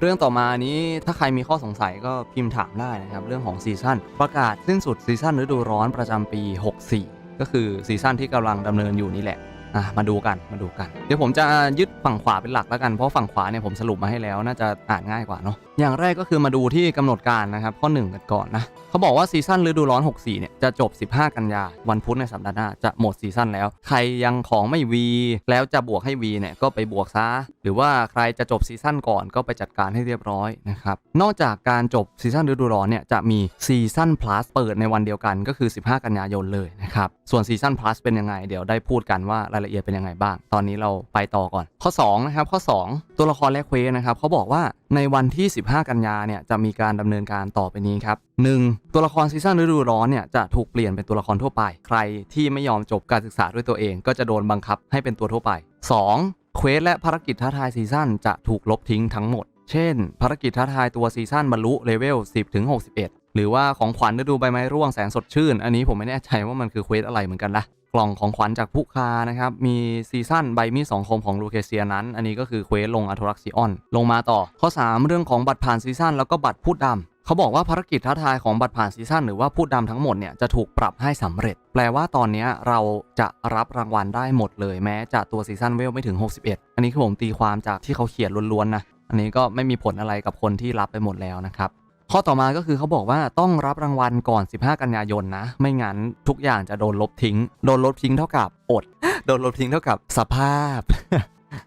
เรื่องต่อมานี้ถ้าใครมีข้อสงสัยก็พิมพ์ถามได้นะครับ เรื่องของซีซั่นประกาศสิ้นสุดซีซั่นฤดูร้อนประจำปี 64 ก็คือซีซั่นที่กำลังดำเนินอยู่นี่แหละอะมาดูกันมาดูกัน เดี๋ยวผมจะยึดฝั่งขวาเป็นหลักแล้วกันเพราะฝั่งขวาเนี่ยผมสรุปมาให้แล้วน่าจะอ่านง่ายกว่าเนาะอย่างแรกก็คือมาดูที่กำหนดการนะครับ ข้อหนึ่งกันก่อนนะเขาบอกว่าซีซั่นฤดูร้อน 64 เนี่ย จะจบ 15 กันยา วันพุธในสัปดาห์หน้า จะหมดซีซั่นแล้ว ใครยังของไม่วี แล้วจะบวกให้วีเนี่ย ก็ไปบวกซะ หรือว่าใครจะจบซีซั่นก่อนก็ไปจัดการให้เรียบร้อยนะครับ นอกจากการจบซีซั่นฤดูร้อนเนี่ย จะมีซีซั่น plus เปิดในวันเดียวกันก็คือ 15 กันยายนเลยนะครับ ส่วนซีซั่น plus เป็นยังไง เดี๋ยวได้พูดกันว่ารายละเอียดเป็นยังไงบ้าง ตอนนี้เราไปต่อก่อน ข้อ2นะครับข้อ 2 ตัวละครและเควสนะครับเขาบอกว่าในวันที่ 15 กันยาเนี่ยจะมีการดำเนินการต่อไปนี้ครับ 1. ตัวละครซีซั่นฤดูร้อนเนี่ยจะถูกเปลี่ยนเป็นตัวละครทั่วไป ใครที่ไม่ยอมจบการศึกษาด้วยตัวเอง ก็จะโดนบังคับให้เป็นตัวทั่วไป 2. เควสและภารกิจท้าทายซีซั่นจะถูกลบทิ้งทั้งหมด เช่น ภารกิจท้าทายตัวซีซั่นบรรลุเลเวล 10 ถึง 61 หรือว่าของขวัญฤดูใบไม้ร่วงแสนสดชื่น อันนี้ผมไม่แน่ใจว่ามันคือเควสอะไรเหมือนกันนะกล่องของขวัญจากผู้คานะครับ มีซีซั่นใบมีดสองคมของลูเคเซียนั้น อันนี้ก็คือเควสลงอัทรักซิออน ลงมาต่อ ข้อ 3 เรื่องของบัตรผ่านซีซั่นแล้วก็บัตรพูดดำเขาบอกว่าภารกิจท้าทายของบัตรผ่านซีซั่นหรือว่าพูดดำทั้งหมดเนี่ยจะถูกปรับให้สำเร็จ แปลว่าตอนนี้เราจะรับรางวัลได้หมดเลยแม้จะตัวซีซั่นเวลไม่ถึง 61 อันนี้คือผมตีความจากที่เขาเขียนล้วนๆนะ อันนี้ก็ไม่มีผลอะไรกับคนที่รับไปหมดแล้วนะครับ ข้อต่อมาก็คือเขาบอกว่าต้องรับรางวัลก่อน 15 กันยายนนะ ไม่งั้นทุกอย่างจะโดนลบทิ้ง โดนลบทิ้งเท่ากับอด โดนลบทิ้งเท่ากับสภาพ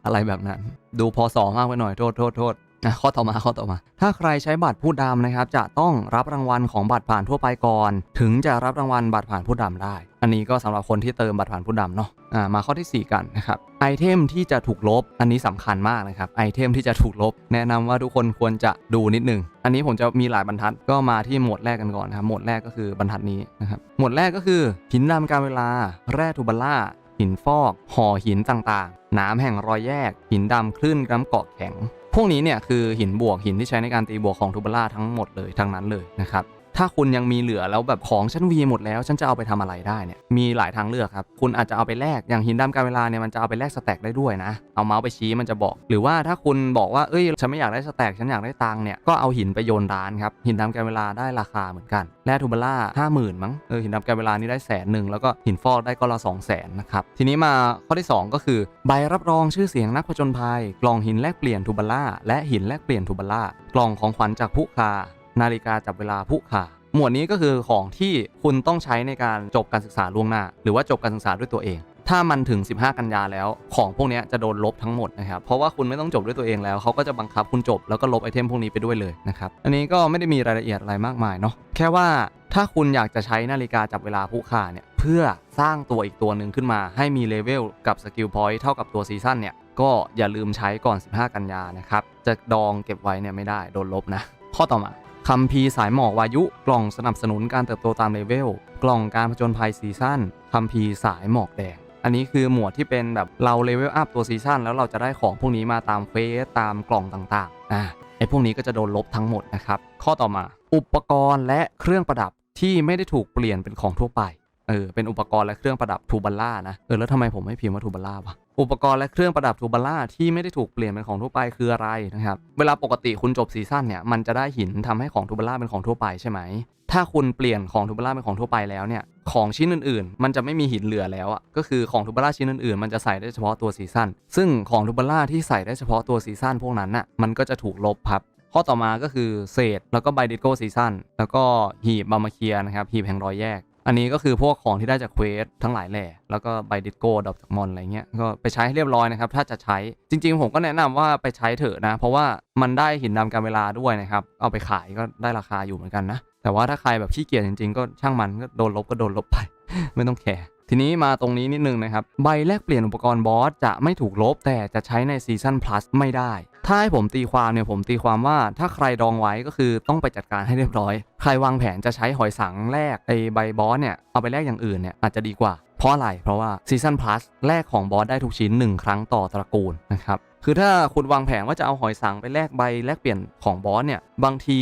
อะไรแบบนั้น ดูพอสอมากไปหน่อยโทษโทษโทษอะข้อต่อมาข้อต่อมา ถ้าใครใช้บัตรผู้ดำนะครับ จะต้องรับรางวัลของบัตรผ่านทั่วไปก่อน ถึงจะรับรางวัลบัตรผ่านผู้ดำได้ อันนี้ก็สำหรับคนที่เติมบัตรผ่านผู้ดำเนาะอ่ามาข้อทีสี่ 4 กันนะครับไอเทมที่จะถูกลบอันนี้สำคัญมากนะครับไอเทมที่จะถูกลบ แนะนำว่าทุกคนควรจะดูนิดนึง อันนี้ผมจะมีหลายบรรทัดก็มาที่หมวดแรกกันก่อนนะครับหมวดแรกก็คือบรรทัดนี้นะครับหมวดแรกก็คือหินดำการเวลา แร่ทูบัลล่าหินฟอกห่อหินต่างๆ น้ำแห่งรอยแยก หินดำคลื่นน้ำเกาะแข็ง พวกนี้เนี่ยคือหินบวกหินที่ใช้ในการตีบวกของทูบาร่าทั้งหมดเลยทั้งนั้นเลยนะครับ ถ้าคุณยังมีเหลือแล้วแบบของฉันวีหมดแล้วฉันจะเอาไปทำอะไรได้เนี่ยมีหลายทางเลือกครับคุณอาจจะเอาไปแลกอย่างหินดำการเวลาเนี่ยมันจะเอาไปแลกสแต็กได้ด้วยนะ เอาเมาส์ไปชี้มันจะบอก หรือว่าถ้าคุณบอกว่าเอ้ยฉันไม่อยากได้สแต็กฉันอยากได้ตังเนี่ยก็เอาหินไปโยนร้านครับหินดำการเวลาได้ราคาเหมือนกันแร่ทูบาร่าห้าหมื่นมั้งเออหินดำการเวลานี่ได้แสนหนึ่งแล้วก็หินฟอกได้ก็ละสองแสนนะครับทีนี้มาข้อที่ 2 ก็คือใบรับรองชื่อเสียงนักผจญภัย กล่องหินแลกเปลี่ยนทูบาร่าและหินแลกเปลี่ยนทูบาร่ากล่องของขวัญจากผู้คา นาฬิกาจับเวลาผู้คาหมวดนี้ก็คือของที่คุณต้องใช้ในการจบการศึกษาล่วงหน้า หรือว่าจบการศึกษาด้วยตัวเอง ถ้ามันถึง 15 กันยาแล้วของพวกนี้จะโดนลบทั้งหมดนะครับ เพราะว่าคุณไม่ต้องจบด้วยตัวเองแล้วเขาก็จะบังคับคุณจบแล้วก็ลบไอเทมพวกนี้ไปด้วยเลยนะครับ อันนี้ก็ไม่ได้มีรายละเอียดอะไรมากมายเนาะ แค่ว่าถ้าคุณอยากจะใช้นาฬิกาจับเวลาผู้ค่าเนี่ยเพื่อสร้างตัวอีกตัวหนึ่งขึ้นมา ให้มีเลเวลกับสกิลพอยต์เท่ากับตัวซีซั่นเนี่ยก็อย่าลืมใช้ก่อน 15 กันยานะครับ จะดองเก็บไว้เนี่ยไม่ได้โดนลบนะ ข้อต่อมา คัมภีร์สายหมอกวายุ กล่องสนับสนุนการเติบโตตามเลเวล กล่องการผจญภัยซีซั่นคัมภีร์สายหมอกแดง อันนี้คือหมวดที่เป็นแบบเราเลเวลอัพตัวซีซั่นแล้วเราจะได้ของพวกนี้มาตามเฟสตามกล่องต่างๆ อ่าไอพวกนี้ก็จะโดนลบทั้งหมดนะครับ ข้อต่อมา อุปกรณ์และเครื่องประดับที่ไม่ได้ถูกเปลี่ยนเป็นของทั่วไป เออเป็นอุปกรณ์และเครื่องประดับทูบัลล่านะเออแล้วทำไมผมไม่พิมพ์ว่าทูบัลล่าวะอุปกรณ์และเครื่องประดับทูบัลล่าที่ไม่ได้ถูกเปลี่ยนเป็นของทั่วไปคืออะไรนะครับเวลาปกติคุณจบซีซั่นเนี่ยมันจะได้หินทำให้ของทูบัลล่าเป็นของทั่วไปใช่ไหมถ้าคุณเปลี่ยนของทูบัลล่าเป็นของทั่วไปแล้วเนี่ยของชิ้นอื่นๆ มันจะไม่มีหินเหลือแล้วอะก็คือของทูบัลล่าชิ้นอื่นๆ มันจะใส่ได้เฉพาะตัวซีซั่นซึ่งของทูบัลล่าที่ใส่ได้เฉพาะตัวซีซั่นพวกนั้นน่ะมันก็จะถูกลบครับข้อต่อมาก็คือเศษแล้วก็ไบดิโก้ซีซั่นแล้วก็หีบบามาเคียนะครับหีบแห่งรอยแยก อันนี้ก็คือพวกของที่ได้จากเควสทั้งหลายแหล่แล้วก็ไบดิโก้ดอกจากมอนอะไรเงี้ยก็ไปใช้ให้เรียบร้อยนะครับ ถ้าจะใช้จริง ๆ ผมก็แนะนำว่าไปใช้เถอะนะ เพราะว่ามันได้หินดำการเวลาด้วยนะครับ เอาไปขายก็ได้ราคาอยู่เหมือนกันนะ แต่ว่าถ้าใครแบบขี้เกียจจริง ๆ ก็ช่างมันก็โดนลบก็โดนลบไป ไม่ต้องแคร์ทีนี้มาตรงนี้นิดนึงนะครับ ใบแลกเปลี่ยนอุปกรณ์บอสจะไม่ถูกลบ แต่จะใช้ในซีซั่น plus ไม่ได้ ถ้าให้ผมตีความเนี่ยผมตีความว่าถ้าใครดองไว้ก็คือต้องไปจัดการให้เรียบร้อย ใครวางแผนจะใช้หอยสังแลกไอใบบอสเนี่ยเอาไปแลกอย่างอื่นเนี่ยอาจจะดีกว่า เพราะอะไรเพราะว่าซีซั่น plus แลกของบอสได้ทุกชิ้น 1 ครั้งต่อตระกูลนะครับคือถ้าคุณวางแผนว่าจะเอาหอยสังไปแลกใบแลกเปลี่ยนของบอสเนี่ยบางที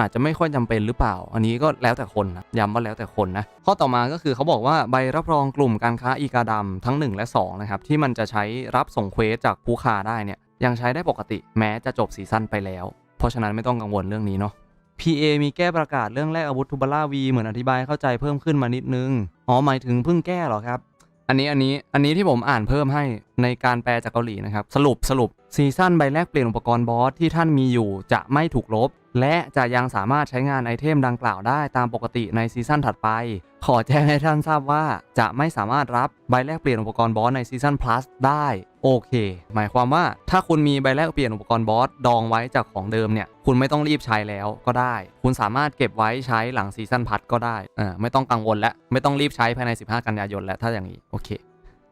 อาจจะไม่ค่อยจำเป็นหรือเปล่า อันนี้ก็แล้วแต่คนนะย้ำว่าแล้วแต่คนนะข้อต่อมาก็คือเขาบอกว่าใบรับรองกลุ่มการค้าอีกาดำทั้ง 1 และ2นะครับที่มันจะใช้รับส่งเควสจากผู้ค้าได้เนี่ย ยังใช้ได้ปกติแม้จะจบซีซั่นไปแล้ว เพราะฉะนั้นไม่ต้องกังวลเรื่องนี้เนาะ PA มีแก้ประกาศเรื่องแรกอาวุธทูบาร่าวีเหมือนอธิบายเข้าใจเพิ่มขึ้นมานิดนึง อ๋อหมายถึงเพิ่งแก้เหรอครับ อันนี้อันนี้อันนี้ที่ผมอ่านเพิ่มให้ในการแปลจากเกาหลีนะครับ สรุปสรุปซีซั่นใบแรกเปลี่ยนอุปกรณ์บอสที่ท่านมีอยู่จะไม่ถูกลบ และจะยังสามารถใช้งานไอเทมดังกล่าวได้ตามปกติในซีซั่นถัดไป ขอแจ้งให้ท่านทราบว่าจะไม่สามารถรับใบแลกเปลี่ยนอุปกรณ์บอสในซีซั่น plus ได้โอเค หมายความว่าถ้าคุณมีใบแลกเปลี่ยนอุปกรณ์บอสดองไว้จากของเดิมเนี่ย คุณไม่ต้องรีบใช้แล้วก็ได้ คุณสามารถเก็บไว้ใช้หลังซีซั่นพัทก็ได้อ่าไม่ต้องกังวลและไม่ต้องรีบใช้ภายใน 15 กันยายนแล้วถ้าอย่างนี้ โอเค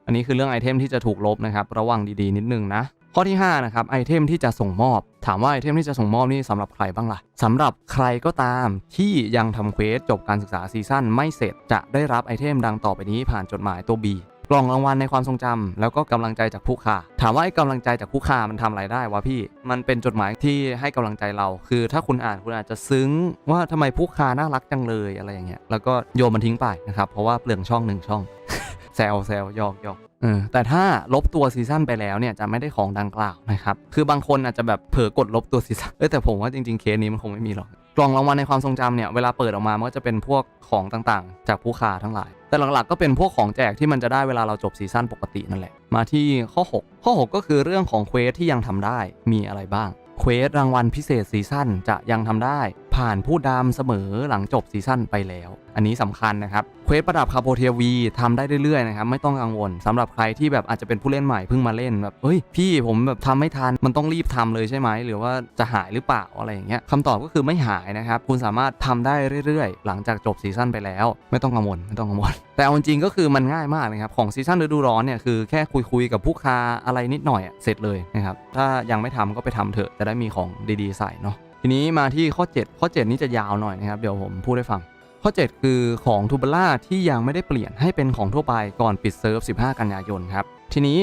อันนี้คือเรื่องไอเทมที่จะถูกลบนะครับ ระวังดีๆ นิดนึงนะ ข้อที่5นะครับไอเทมที่จะส่งมอบ ถามว่าไอเทมที่จะส่งมอบนี่สำหรับใครบ้างล่ะสำหรับใครก็ตามที่ยังทำเควสจบการศึกษาซีซั่นไม่เสร็จจะได้รับไอเทมดังต่อไปนี้ผ่านจดหมายตัว B กล่องรางวัลในความทรงจำแล้วก็กำลังใจจากผู้ค้าถามว่าไอ้กำลังใจจากผู้ค้ามันทำอะไรได้วะพี่ มันเป็นจดหมายที่ให้กำลังใจเรา คือถ้าคุณอ่านคุณอาจจะซึ้งว่าทำไมผู้ค้าน่ารักจังเลยอะไรอย่างเงี้ยแล้วก็โยนมันทิ้งไปนะครับเพราะว่าเปลืองช่องหนึ่งช่อง แซวแซวหยอกยอกเออแต่ถ้าลบตัวซีซั่นไปแล้วเนี่ยจะไม่ได้ของดังกล่าวนะครับคือบางคนอาจจะแบบเผลอกดลบตัวซีซั่นเอ้ยแต่ผมว่าจริงๆเคสนี้มันคงไม่มีหรอกกล่องรางวัลในความทรงจำเนี่ยเวลาเปิดออกมามันก็จะเป็นพวกของต่างๆ จากผู้ค้าทั้งหลาย แต่หลักๆก็เป็นพวกของแจกที่มันจะได้เวลาเราจบซีซั่นปกตินั่นแหละ มาที่ข้อ 6 ข้อ 6 ก็คือเรื่องของเควสที่ยังทำได้มีอะไรบ้างเควสรางวัลพิเศษซีซั่นจะยังทำได้ ผ่านผู้ดำเสมอหลังจบซีซั่นไปแล้ว อันนี้สำคัญนะครับเควสประดับคาโปเทียวีทำได้เรื่อยๆนะครับไม่ต้องกังวลสำหรับใครที่แบบอาจจะเป็นผู้เล่นใหม่เพิ่งมาเล่นแบบเฮ้ยพี่ผมแบบทำไม่ทันมันต้องรีบทำเลยใช่ไหมหรือว่าจะหายหรือเปล่าอะไรอย่างเงี้ยคำตอบก็คือไม่หายนะครับคุณสามารถทำได้เรื่อยๆ หลังจากจบซีซั่นไปแล้ว ไม่ต้องกังวลไม่ต้องกังวลแต่เอาจริงก็คือมันง่ายมากนะครับของซีซั่นฤดูร้อนเนี่ยคือแค่คุยๆกับผู้ค้าอะไรนิดหน่อยเสร็จเลยนะครับถ้ายังไม่ทำก็ไปทำเถอะจะได้มีของดีๆใส่เนาะ ทีนี้มาที่ข้อ 7 ข้อ 7 นี้จะยาวหน่อยนะครับ เดี๋ยวผมพูดให้ฟัง ข้อ 7 คือของทูบล่าที่ยังไม่ได้เปลี่ยนให้เป็นของทั่วไปก่อนปิดเซิร์ฟ 15 กันยายนครับ ทีนี้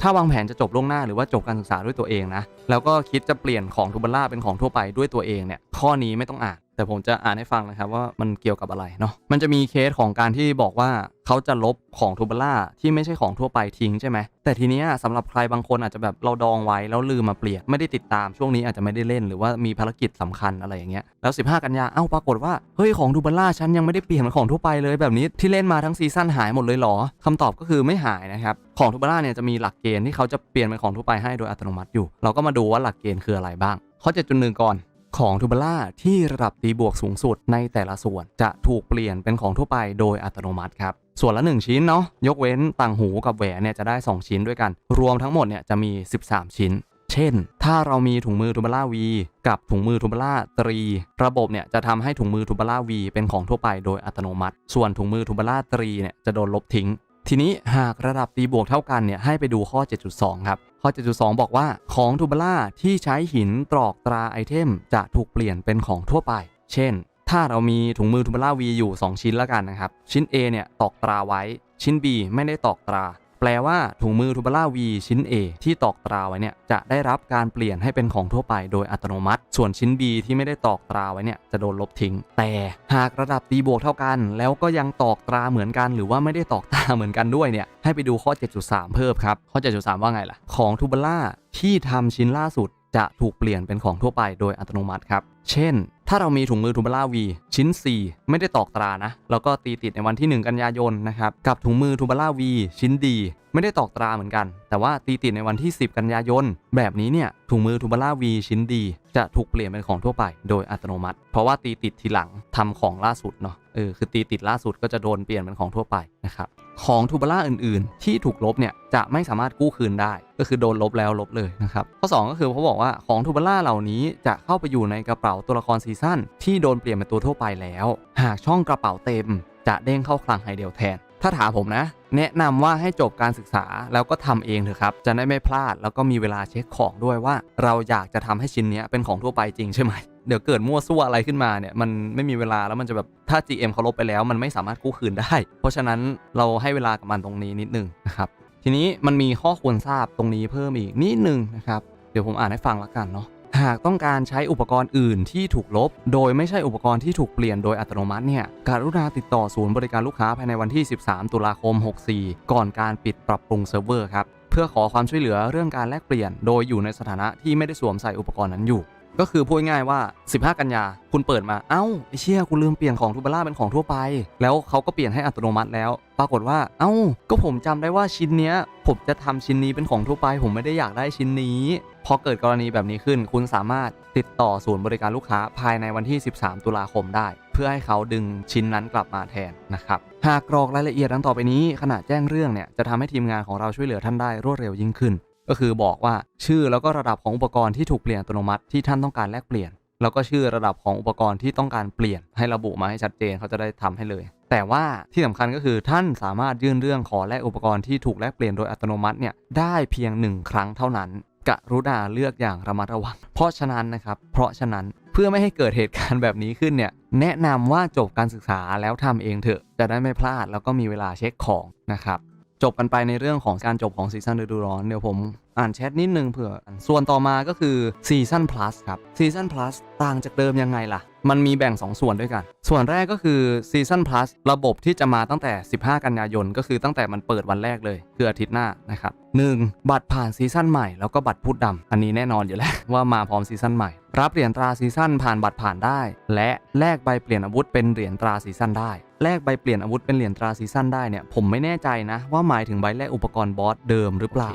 ถ้าวางแผนจะจบล่วงหน้าหรือว่าจบการศึกษาด้วยตัวเองนะ แล้วก็คิดจะเปลี่ยนของทูบล่าเป็นของทั่วไปด้วยตัวเองเนี่ย ข้อนี้ไม่ต้องอ่าน แต่ผมจะอ่านให้ฟังนะครับว่ามันเกี่ยวกับอะไรเนาะมันจะมีเคสของการที่บอกว่าเขาจะลบของทูบล่าที่ไม่ใช่ของทั่วไปทิ้งใช่ไหมแต่ทีนี้ยสำหรับใครบางคนอาจจะแบบเราดองไว้แล้วลืมมาเปลี่ยนไม่ได้ติดตามช่วงนี้อาจจะไม่ได้เล่นหรือว่ามีภารกิจสำคัญอะไรอย่างเงี้ยแล้ว 15 กันยาเอ้าปรากฏว่าเฮ้ยของทูบล่าฉันยังไม่ได้เปลี่ยนเป็นของทั่วไปเลยแบบนี้ที่เล่นมาทั้งซีซั่นหายหมดเลยหรอคำตอบก็คือไม่หายนะครับของทูบล่าเนี่ยจะมีหลักเกณฑ์ที่เขาจะเปลี่ยนเป็นของทั่วไปให้โดยอัตโนมัติอยู่ เราก็มาดูว่าหลักเกณฑ์คืออะไรบ้างข้อ7.1ก่อน ของทูบล่าที่ระดับตีบวกสูงสุดในแต่ละส่วนจะถูกเปลี่ยนเป็นของทั่วไปโดยอัตโนมัติครับส่วนละ 1 ชิ้นเนาะยกเว้นต่างหูกับแหวนเนี่ยจะได้ 2 ชิ้นด้วยกัน รวมทั้งหมดเนี่ยจะมี 13 ชิ้น เช่น ถ้าเรามีถุงมือทูบล่าวีกับถุงมือทูบล่าตรี ระบบเนี่ยจะทำให้ถุงมือทูบล่าวีเป็นของทั่วไปโดยอัตโนมัติ ส่วนถุงมือทูบล่าตรีเนี่ยจะโดนลบทิ้งทีนี้หากระดับตีบวกเท่ากันเนี่ยให้ไปดูข้อ 7.2 ครับ ข้อ 7.2 บอกว่าของทูบล่าที่ใช้หินตรอกตราไอเทม จะถูกเปลี่ยนเป็นของทั่วไป เช่น ถ้าเรามีถุงมือทูบล่าวีอยู่ 2 ชิ้นแล้วกันนะครับ ชิ้น A เนี่ยตอกตราไว้ ชิ้น B ไม่ได้ตอกตรา แปลว่าถุงมือทูบล่าวีชิ้น A ที่ตอกตราไว้เนี่ยจะได้รับการเปลี่ยนให้เป็นของทั่วไปโดยอัตโนมัติ ส่วนชิ้น B ที่ไม่ได้ตอกตราไว้เนี่ยจะโดนลบทิ้ง แต่หากระดับตีบวกเท่ากัน แล้วก็ยังตอกตราเหมือนกัน หรือว่าไม่ได้ตอกตราเหมือนกันด้วยเนี่ยให้ไปดูข้อ 7.3 เพิ่มครับข้อ 7.3 ว่าไงล่ะ ของทูบล่าที่ทำชิ้นล่าสุดจะถูกเปลี่ยนเป็นของทั่วไปโดยอัตโนมัติครับ เช่น ถ้าเรามีถุงมือทูบล่าวีชิ้น 4 ไม่ได้ตอกตรานะ แล้วก็ตีติดในวันที่ 1 กันยายนนะครับ กับถุงมือทูบล่าวีชิ้นดีไม่ได้ตอกตราเหมือนกัน แต่ว่าตีติดในวันที่ 10 กันยายน แบบนี้เนี่ยถุงมือทูบล่าวีชิ้นดี จะถูกเปลี่ยนเป็นของทั่วไปโดยอัตโนมัติ เพราะว่าตีติดทีหลังทำของล่าสุดเนาะเออคือตีติดล่าสุดก็จะโดนเปลี่ยนเป็นของทั่วไปนะครับของทูบล่าอื่นๆ ที่ถูกลบเนี่ยจะไม่สามารถกู้คืนได้ ก็คือโดนลบแล้วลบเลยนะครับข้อ 2 ก็คือเขาบอกว่าของทูบล่าเหล่านี้จะเข้าไปอยู่ในกระเป๋าตัวละครซีซนที่โดนเปลี่ยนเป็นตัวทั่วไปแล้ว หากช่องกระเป๋าเต็ม จะเด้งเข้าคลังไฮเดียแทน ถ้าถามผมนะ แนะนำว่าให้จบการศึกษาแล้วก็ทำเองเถอะครับ จะได้ไม่พลาดแล้วก็มีเวลาเช็คของด้วยว่า เราอยากจะทำให้ชิ้นนี้เป็นของทั่วไปจริงใช่ไหมเดี๋ยวเกิดมั่วซั่วอะไรขึ้นมาเนี่ยมันไม่มีเวลาแล้วมันจะแบบถ้า GM เขาลบไปแล้ว มันไม่สามารถกู้คืนได้ เพราะฉะนั้นเราให้เวลากับมันตรงนี้นิดนึงนะครับทีนี้มันมีข้อควรทราบตรงนี้เพิ่มอีกนิดนึงนะครับเดี๋ยวผมอ่านให้ฟังละกันเนาะ หากต้องการใช้อุปกรณ์อื่นที่ถูกลบ โดยไม่ใช่อุปกรณ์ที่ถูกเปลี่ยนโดยอัตโนมัติเนี่ยกรุณาติดต่อศูนย์บริการลูกค้าภายในวันที่ 13 ตุลาคม 64 ก่อนการปิดปรับปรุงเซิร์ฟเวอร์ครับเพื่อขอความช่วยเหลือเรื่องการแลกเปลี่ยน โดยอยู่ในสถานะที่ไม่ได้สวมใส่อุปกรณ์นั้นอยู่ ก็คือพูดง่ายว่า 15 กันยา คุณเปิดมา เอ้าไอเชี่ยกูลืมเปลี่ยนของทูบาร่าเป็นของทั่วไป แล้วเขาก็เปลี่ยนให้อัตโนมัติแล้ว ปรากฏว่า เอ้า ก็ผมจำได้ว่าชิ้นเนี้ย ผมจะทำชิ้นนี้เป็นของทั่วไป ผมไม่ได้อยากได้ชิ้นนี้ พอเกิดกรณีแบบนี้ขึ้น คุณสามารถติดต่อศูนย์บริการลูกค้าภายในวันที่ 13 ตุลาคมได้ เพื่อให้เขาดึงชิ้นนั้นกลับมาแทนนะครับ หากกรอกรายละเอียดดังต่อไปนี้ ขณะแจ้งเรื่องเนี่ยจะทำให้ทีมงานของเราช่วยเหลือท่านได้รวดเร็วยิ่งขึ้น ก็คือบอกว่าชื่อแล้วก็ระดับของอุปกรณ์ที่ถูกเปลี่ยนอัตโนมัติที่ท่านต้องการแลกเปลี่ยน แล้วก็ชื่อระดับของอุปกรณ์ที่ต้องการเปลี่ยนให้ระบุมาให้ชัดเจนเขาจะได้ทำให้เลยแต่ว่าที่สำคัญก็คือท่านสามารถยื่นเรื่องขอแลกอุปกรณ์ที่ถูกแลกเปลี่ยนโดยอัตโนมัติเนี่ยได้เพียงหนึ่งครั้งเท่านั้น กรุณาเลือกอย่างระมัดระวัง เพราะฉะนั้นนะครับ เพราะฉะนั้นเพื่อไม่ให้เกิดเหตุการณ์แบบนี้ขึ้นเนี่ย แนะนำว่าจบการศึกษาแล้วทำเองเถอะ จะได้ไม่พลาดแล้วก็มีเวลาเช็คของนะครับ จบกันไปในเรื่องของการจบของซีซันฤดูร้อน เดี๋ยวผมอ่านแชทนิดนึงเผื่อ ส่วนต่อมาก็คือซีซันพลัสครับซีซันพลัสต่างจากเดิมยังไงล่ะ มันมีแบ่ง 2 ส่วนด้วยกัน ส่วนแรกก็คือซีซันพลัสระบบที่จะมาตั้งแต่ 15 กันยายน ก็คือตั้งแต่มันเปิดวันแรกเลย คืออาทิตย์หน้านะครับ 1. บัตรผ่านซีซั่นใหม่แล้วก็บัตรพูดดำอันนี้แน่นอนอยู่แล้วว่ามาพร้อมซีซั่นใหม่ รับเหรียญตราซีซั่นผ่านบัตรผ่านได้ และแลกใบเปลี่ยนอาวุธเป็นเหรียญตราซีซั่นได้แลกใบเปลี่ยนอาวุธเป็นเหรียญตราซีซั่นได้เนี่ยผมไม่แน่ใจนะ ว่าหมายถึงใบแลกอุปกรณ์บอสเดิมหรือเปล่า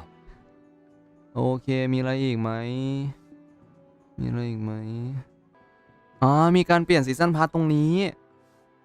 โอเคมีอะไรอีกไหมมีอะไรอีกไหม อ๋อมีการเปลี่ยนซีซันพาร์ตตรงนี้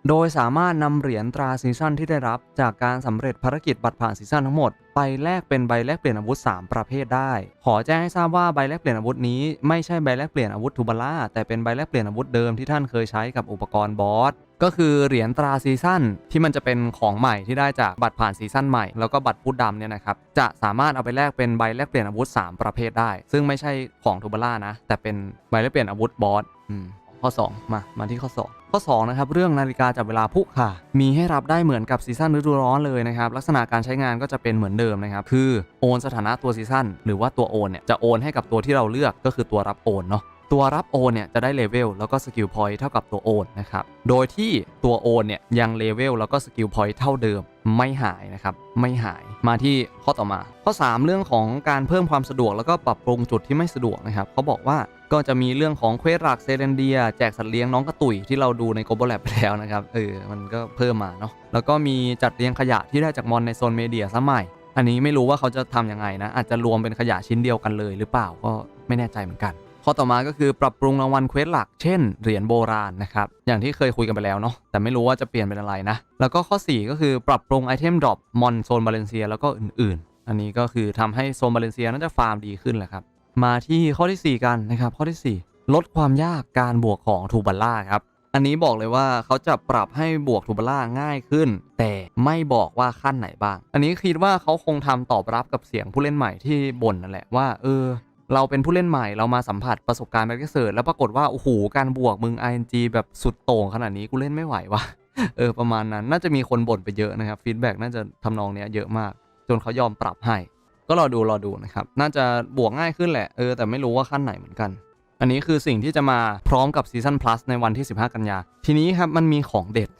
โดยสามารถนำเหรียญตราซีซันที่ได้รับ จากการสำเร็จภารกิจบัตรผ่านซีซันทั้งหมด ไปแลกเป็นใบแลกเปลี่ยนอาวุธ 3 ประเภทได้ ขอแจ้งให้ทราบว่าใบแลกเปลี่ยนอาวุธนี้ไม่ใช่ใบแลกเปลี่ยนอาวุธทูบาร่าแต่เป็นใบแลกเปลี่ยนอาวุธเดิมที่ท่านเคยใช้กับอุปกรณ์บอสก็คือเหรียญตราซีซั่นที่มันจะเป็นของใหม่ที่ได้จากบัตรผ่านซีซั่นใหม่ แล้วก็บัตรพูดดำเนี่ยนะครับ จะสามารถเอาไปแลกเป็นใบแลกเปลี่ยนอาวุธ 3 ประเภทได้ ซึ่งไม่ใช่ของทูบาร่านะ แต่เป็นใบแลกเปลี่ยนอาวุธบอสอืม ข้อ 2 มา มาที่ข้อ 2 ข้อ 2 นะครับ เรื่องนาฬิกาจับเวลาพุค่ะ มีให้รับได้เหมือนกับซีซั่นฤดูร้อนเลยนะครับ ลักษณะการใช้งานก็จะเป็นเหมือนเดิมนะครับ คือโอนสถานะตัวซีซั่นหรือว่าตัวโอนเนี่ยจะโอนให้กับตัวที่เราเลือกก็คือตัวรับโอนเนาะตัวรับโอนเนี่ยจะได้เลเวลแล้วก็สกิลพอยต์เท่ากับตัวโอนนะครับ โดยที่ตัวโอนเนี่ยยังเลเวลแล้วก็สกิลพอยต์เท่าเดิมไม่หายนะครับไม่หายมาที่ข้อต่อมา ข้อ 3 เรื่องของการเพิ่มความสะดวกแล้วก็ปรับปรุงจุดที่ไม่สะดวกนะครับเขาบอกว่า ก็จะมีเรื่องของเควสหลักเซเรนเดีย แจกสัตว์เลี้ยงน้องกระตุยที่เราดูในโกลบอลแลบไปแล้วนะครับ เออ มันก็เพิ่มมาเนาะ แล้วก็มีจัดเรียงขยะที่ได้จากมอนในโซนเมเดียซะใหม่อันนี้ไม่รู้ว่าเขาจะทำยังไงนะ อาจจะรวมเป็นขยะชิ้นเดียวกันเลยหรือเปล่า ก็ไม่แน่ใจเหมือนกัน ข้อต่อมาก็คือปรับปรุงรางวัลเควสหลัก เช่น เหรียญโบราณนะครับ อย่างที่เคยคุยกันไปแล้วเนาะ แต่ไม่รู้ว่าจะเปลี่ยนเป็นอะไรนะ แล้วก็ข้อ 4 ก็คือปรับปรุงไอเทมดรอปมอนโซนบาเลนเซียแล้วก็อื่น ๆ อันนี้ก็คือทำให้โซนบาเลนเซียน่าจะฟาร์มดีขึ้นแหละครับ มาที่ข้อทีสี่ 4 กันนะครับ ข้อทีสี่ 4 ลดความยากการบวกของทูบัลล่าครับ อันนี้บอกเลยว่าเขาจะปรับให้บวกทูบาร่าง่ายขึ้น แต่ไม่บอกว่าขั้นไหนบ้าง อันนี้คิดว่าเขาคงทำตอบรับกับเสียงผู้เล่นใหม่ที่บ่นนั่นแหละว่า เออ เราเป็นผู้เล่นใหม่เรามาสัมผัสประสบการณ์แบ็กเซิร์แล้วปรากฏว่าโอ้โหการบวกมึง ING แบบสุดโต่งขนาดนี้กูเล่นไม่ไหววะเออประมาณนั้นน่าจะมีคนบ่นไปเยอะนะครับฟีดแบ็กน่าจะทำนองเนี้ยเยอะมาก จนเขายอมปรับให้ ก็รอดูรอดูนะครับน่าจะบวกง่ายขึ้นแหละเออแต่ไม่รู้ว่าขั้นไหนเหมือนกัน อันนี้คือสิ่งที่จะมาพร้อมกับซีซัน plus ในวันที่ 15 กันยา ทีนี้ครับมันมีของเด็ด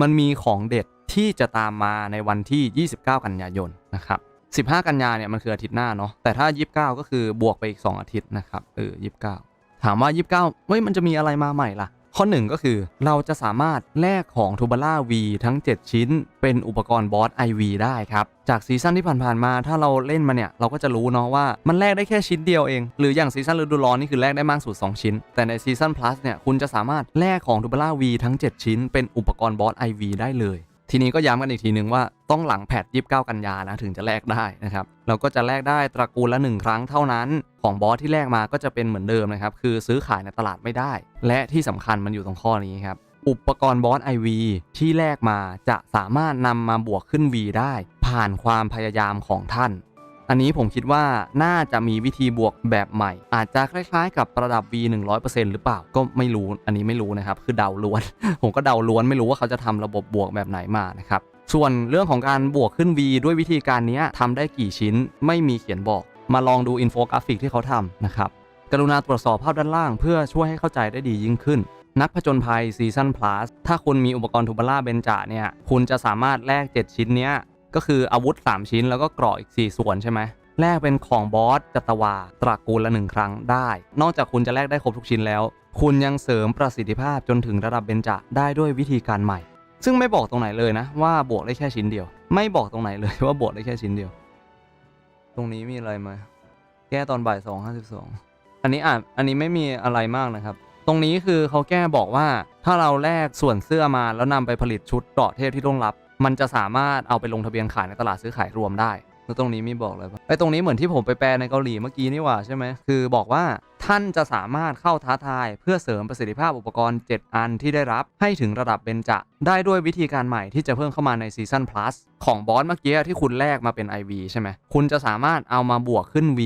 มันมีของเด็ดที่จะตามมาในวันที่ 29 กันยายนนะครับ15 กันยาเนี่ยมันคืออาทิตย์หน้าเนาะแต่ถ้า 29 ก็คือบวกไปอีก 2 อาทิตย์นะครับเออ29 ถามว่า 29เฮ้ยมันจะมีอะไรมาใหม่ล่ะ ข้อหนึ่งก็คือ เราจะสามารถแลกของทูบาร่า V ทั้ง 7 ชิ้น เป็นอุปกรณ์บอส IV ได้ครับ จากซีซั่นที่ผ่านๆมา ถ้าเราเล่นมาเนี่ย เราก็จะรู้เนาะว่ามันแลกได้แค่ชิ้นเดียวเอง หรืออย่างซีซั่นฤดูร้อนนี่คือแลกได้มากสุด 2 ชิ้น แต่ในซีซั่น plus เนี่ยคุณจะสามารถแลกของทูบาร่า V ทั้ง 7 ชิ้น เป็นอุปกรณ์บอส IV ได้เลย ทีนี้ก็ย้ำกันอีกทีนึงว่าต้องหลังแพท29 กันยานะถึงจะแลกได้นะครับเราก็จะแลกได้ตระกูลละ 1 ครั้งเท่านั้น ของบอสที่แลกมาก็จะเป็นเหมือนเดิมนะครับ คือซื้อขายในตลาดไม่ได้ และที่สำคัญมันอยู่ตรงข้อนี้ครับ อุปกรณ์บอส IV ที่แลกมาจะสามารถนำมาบวกขึ้น V ได้ ผ่านความพยายามของท่าน อันนี้ผมคิดว่าน่าจะมีวิธีบวกแบบใหม่ อาจจะคล้ายๆ กับระดับ V 100%หรือเปล่าก็ไม่รู้อันนี้ไม่รู้นะครับ คือเดาล้วน ผมก็เดาล้วนไม่รู้ว่าเขาจะทำระบบบวกแบบไหนมานะครับส่วนเรื่องของการบวกขึ้น V ด้วยวิธีการนี้ทำได้กี่ชิ้นไม่มีเขียนบอก มาลองดูอินโฟกราฟิกที่เขาทำนะครับกรุณาตรวจสอบภาพด้านล่างเพื่อช่วยให้เข้าใจได้ดียิ่งขึ้น นักผจญภัยซีซั o น plus ถ้าคุณมีอุปกรณ์ทูบาร่าเบนจาเนี่ย คุณจะสามารถแลก 7 ชิ้นเนี้ย ก็คืออาวุธ 3 ชิ้นแล้วก็เกราะอีก 4 ส่วนใช่ไหมแลกเป็นของบอสจัตวาตระกูลละหนึ่งครั้งได้ นอกจากคุณจะแลกได้ครบทุกชิ้นแล้ว คุณยังเสริมประสิทธิภาพจนถึงระดับเบญจะได้ด้วยวิธีการใหม่ ซึ่งไม่บอกตรงไหนเลยนะ ว่าบวกได้แค่ชิ้นเดียว ไม่บอกตรงไหนเลยว่าบวกได้แค่ชิ้นเดียว ตรงนี้มีอะไรไหมแก้ตอนบ่ายสองห้าสิบสองอันนี้อ่านอันนี้ไม่มีอะไรมากนะครับ ตรงนี้คือเขาแก้บอกว่าถ้าเราแลกส่วนเสื้อมาแล้วนำไปผลิตชุดเกราะเทพที่ต้องรับ มันจะสามารถเอาไปลงทะเบียนขายในตลาดซื้อขายรวมได้แล้วตรงนี้มีบอกเลยปะไอ้ตรงนี้เหมือนที่ผมไปแปลในเกาหลีเมื่อกี้นี่หว่าใช่ไหมคือบอกว่าท่านจะสามารถเข้าท้าทาย เพื่อเสริมประสิทธิภาพอุปกรณ์ 7 อันที่ได้รับให้ถึงระดับเบญจะได้ด้วยวิธีการใหม่ที่จะเพิ่มเข้ามาในซีซั่น plus ของบอสเมื่อกี้ที่คุณแลกมาเป็น IV ใช่ไหมคุณจะสามารถเอามาบวกขึ้น V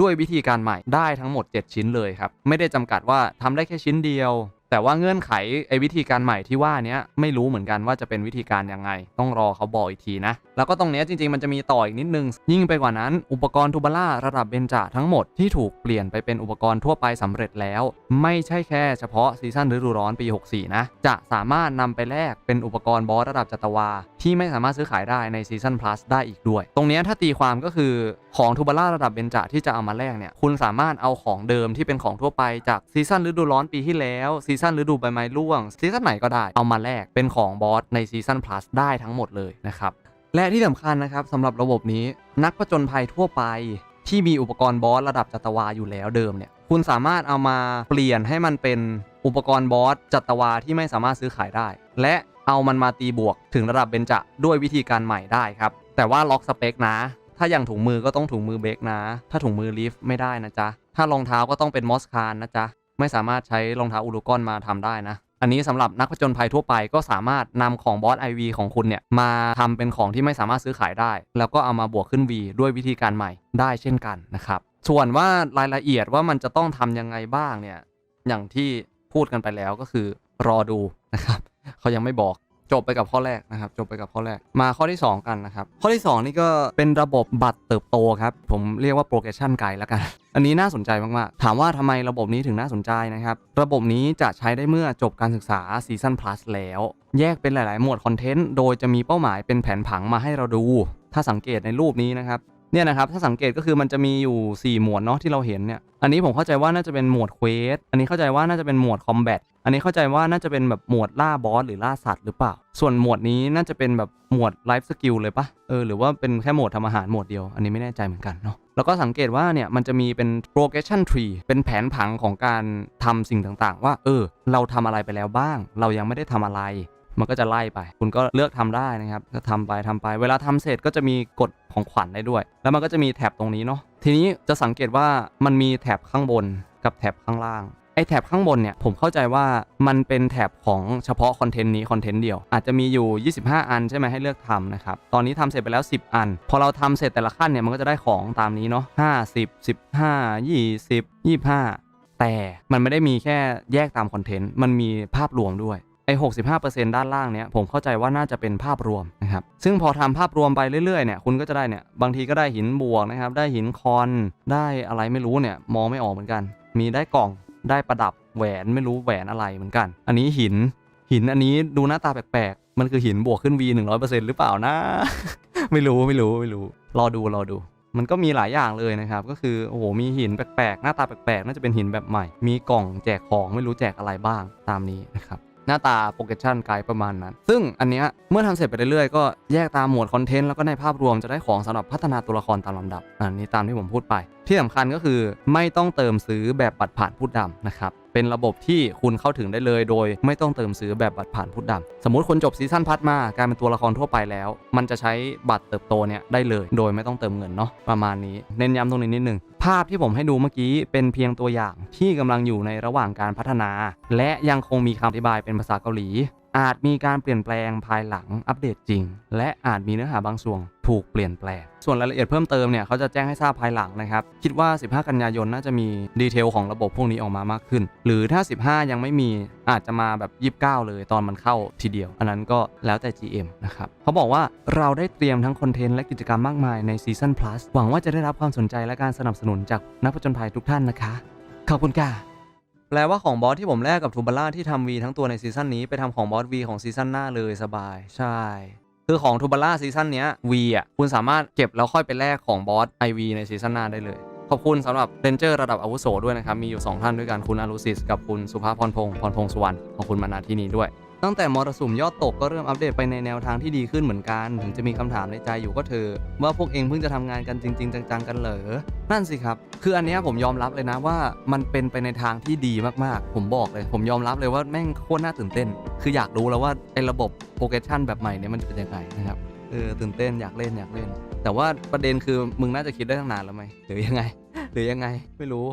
ด้วยวิธีการใหม่ได้ทั้งหมด 7 ชิ้นเลยครับ ไม่ได้จำกัดว่าทำได้แค่ชิ้นเดียว แต่ว่าเงื่อนไขไอ้วิธีการใหม่ที่ว่าเนี้ยไม่รู้เหมือนกันว่าจะเป็นวิธีการยังไง ต้องรอเขาบอกอีกทีนะ แล้วก็ตรงเนี้ยจริงๆ มันจะมีต่ออีกนิดนึง ยิ่งไปกว่านั้น อุปกรณ์ทูบาร่าระดับเบนจาทั้งหมดที่ถูกเปลี่ยนไปเป็นอุปกรณ์ทั่วไปสำเร็จแล้ว ไม่ใช่แค่เฉพาะซีซั่นฤดูร้อนปี 64 นะ จะสามารถนำไปแลกเป็นอุปกรณ์บอสระดับจัตวา ที่ไม่สามารถซื้อขายได้ในซีซั่น plus ได้อีกด้วย ตรงเนี้ยถ้าตีความก็คือ ของทูบาร่าระดับเบนจาที่จะเอามาแลกเนี่ยคุณสามารถเอาของเดิมที่เป็นของทั่วไปจากซีซั่นฤดูร้อนปีที่แล้วซีซั่นฤดูใบไม้ร่วงซีซั่นไหนก็ได้เอามาแลกเป็นของบอสในซีซั่น plus ได้ทั้งหมดเลยนะครับและที่สำคัญนะครับสำหรับระบบนี้นักผจญภัยทั่วไปที่มีอุปกรณ์บอสระดับจัตวาอยู่แล้วเดิมเนี่ยคุณสามารถเอามาเปลี่ยนให้มันเป็นอุปกรณ์บอสจัตวาที่ไม่สามารถซื้อขายได้ และเอามันมาตีบวกถึงระดับเบนจะด้วยวิธีการใหม่ได้ครับ แต่ว่าล็อกสเปคนะ ถ้าอย่างถุงมือก็ต้องถุงมือเบรกนะ ถ้าถุงมือลิฟต์ไม่ได้นะจ๊ะ ถ้ารองเท้าก็ต้องเป็นมอสคานนะจ๊ะ ไม่สามารถใช้รองเท้าอูรุกอนมาทำได้นะ อันนี้สำหรับนักผจญภัยทั่วไปก็สามารถนำของบอส IV ของคุณเนี่ยมาทำเป็นของที่ไม่สามารถซื้อขายได้ แล้วก็เอามาบวกขึ้น V ด้วยวิธีการใหม่ได้เช่นกันนะครับ ส่วนว่ารายละเอียดว่ามันจะต้องทำยังไงบ้างเนี่ย อย่างที่พูดกันไปแล้วก็คือรอดูนะครับ เขายังไม่บอก จบไปกับข้อแรกนะครับ จบไปกับข้อแรกมาข้อที่ 2 กันนะครับ ข้อที่ 2 นี่ก็เป็นระบบบัตรเติบโตครับ ผมเรียกว่า progression guide แล้วกัน อันนี้น่าสนใจมากๆ ถามว่าทำไมระบบนี้ถึงน่าสนใจนะครับ ระบบนี้จะใช้ได้เมื่อจบการศึกษา Season Plus แล้ว แยกเป็นหลาย ๆ หมวดคอนเทนต์โดยจะมีเป้าหมายเป็นแผนผังมาให้เราดู ถ้าสังเกตในรูปนี้นะครับ เนี่ยนะครับถ้าสังเกตก็คือมันจะมีอยู่ 4 หมวดเนาะที่เราเห็นเนี่ยอันนี้ผมเข้าใจว่าน่าจะเป็นหมวดเควสอันนี้เข้าใจว่าน่าจะเป็นหมวดคอมแบทอันนี้เข้าใจว่าน่าจะเป็นแบบหมวดล่าบอสหรือล่าสัตว์หรือเปล่า ส่วนหมวดนี้น่าจะเป็นแบบหมวดไลฟ์สกิลเลยปะเออหรือว่าเป็นแค่หมวดทำอาหารหมวดเดียว อันนี้ไม่แน่ใจเหมือนกันเนาะแล้วก็สังเกตว่าเนี่ยมันจะมีเป็น progression tree เป็นแผนผังของการทำสิ่งต่างๆ ว่าเออเราทำอะไรไปแล้วบ้าง เรายังไม่ได้ทำอะไร มันก็จะไล่ไป คุณก็เลือกทำได้นะครับก็ทำไปทำไป เวลาทำเสร็จก็จะมีกฎของขวัญได้ด้วย แล้วมันก็จะมีแท็บตรงนี้เนาะทีนี้จะสังเกตว่ามันมีแท็บข้างบนกับแท็บข้างล่างไอ้แท็บข้างบนเนี่ยผมเข้าใจว่ามันเป็นแท็บของเฉพาะคอนเทนต์นี้คอนเทนต์เดียว อาจจะมีอยู่ 25 อันใช่ไหมให้เลือกทำนะครับ ตอนนี้ทำเสร็จไปแล้ว 10 อัน พอเราทำเสร็จแต่ละขั้นเนี่ยมันก็จะได้ของตามนี้เนาะ50 15 20 25 แต่มันไม่ได้มีแค่แยกตามคอนเทนต์มันมีภาพรวมด้วย ไอ้65%ด้านล่างเนี้ยผมเข้าใจว่าน่าจะเป็นภาพรวมนะครับซึ่งพอทำภาพรวมไปเรื่อยๆเนี่ยคุณก็จะได้เนี่ยบางทีก็ได้หินบวกนะครับได้หินคอนได้อะไรไม่รู้เนี่ยมองไม่ออกเหมือนกัน มีได้กล่องได้ประดับแหวนไม่รู้แหวนอะไรเหมือนกัน อันนี้หินหินอันนี้ดูหน้าตาแปลกๆ มันคือหินบวกขึ้น V 100%หรือเปล่านะ ไม่รู้ไม่รู้ไม่รู้ รอดูรอดู มันก็มีหลายอย่างเลยนะครับ ก็คือโอ้โหมีหินแปลกๆ หน้าตาแปลกๆ น่าจะเป็นหินแบบใหม่ มีกล่องแจกของไม่รู้แจกอะไรบ้างตามนี้นะครับ หน้าตาโปรเกชันไกด์ประมาณนั้น ซึ่งอันเนี้ยเมื่อทำเสร็จไปเรื่อยๆ ก็แยกตามหมวดคอนเทนต์แล้วก็ในภาพรวมจะได้ของสำหรับพัฒนาตัวละครตามลำดับอันนี้ตามที่ผมพูดไป ที่สำคัญก็คือไม่ต้องเติมซื้อแบบปัดผ่านพูดดำนะครับเป็นระบบที่คุณเข้าถึงได้เลย โดยไม่ต้องเติมซื้อแบบบัตรผ่านพุทธดำสมมติคนจบซีซั่นพัดมากลายเป็นตัวละครทั่วไปแล้ว มันจะใช้บัตรเติบโตเนี่ยได้เลย โดยไม่ต้องเติมเงินเนาะประมาณนี้เน้นย้ำตรงนี้นิดนึงภาพที่ผมให้ดูเมื่อกี้เป็นเพียงตัวอย่างที่กำลังอยู่ในระหว่างการพัฒนา และยังคงมีคำอธิบายเป็นภาษาเกาหลี อาจมีการเปลี่ยนแปลงภายหลังอัปเดตจริง และอาจมีเนื้อหาบางส่วนถูกเปลี่ยนแปลง ส่วนรายละเอียดเพิ่มเติมเนี่ยเขาจะแจ้งให้ทราบภายหลังนะครับ คิดว่า 15 กันยายนน่าจะมีดีเทลของระบบพวกนี้ออกมามากขึ้น หรือถ้า 15 ยังไม่มีอาจจะมาแบบ 29 เลยตอนมันเข้าทีเดียว อันนั้นก็แล้วแต่ GM นะครับเขาบอกว่าเราได้เตรียมทั้งคอนเทนต์และกิจกรรมมากมายในซีซั่น plus หวังว่าจะได้รับความสนใจและการสนับสนุนจากนักผจญภัยทุกท่านนะคะ ขอบคุณค่ะ แปลว่าของบอสที่ผมแลกกับทูบาร่าที่ทำวีทั้งตัวในซีซั่นนี้ไปทำของบอสวีของซีซั่นหน้าเลยสบาย ใช่ คือของทูบาร่าซีซั่นนี้ย V อะคุณสามารถเก็บแล้วค่อยไปแลกของบอส IV ในซีซั่นหน้าได้เลย ขอบคุณสำหรับเรนเจอร์ระดับอาวุโสด้วยนะครับ มีอยู่ 2 ท่านด้วยกันคุณอารุสิสกับคุณสุภาพพรพงศ์พรพงศ์สุวรรณขอบคุณมาณที่นี้ด้วย ตั้งแต่มรสุมยอดตกก็เริ่มอัปเดตไปในแนวทางที่ดีขึ้นเหมือนกัน ถึงจะมีคำถามในใจอยู่ก็เธอ ว่าพวกเองเพิ่งจะทำงานกันจริง ๆ จังๆกันเหรอ นั่นสิครับ คืออันนี้ผมยอมรับเลยนะว่ามันเป็นไปในทางที่ดีมากๆ ผมบอกเลย ผมยอมรับเลยว่าแม่งโคตรน่าตื่นเต้น คืออยากรู้แล้วว่าไอ้ระบบโปรเกชันแบบใหม่เนี่ยมันจะเป็นยังไงนะครับเออตื่นเต้นอยากเล่นอยากเล่น แต่ว่าประเด็นคือมึงน่าจะคิดได้ตั้งนานแล้วไหมหรือยังไง หรือยังไงไม่รู้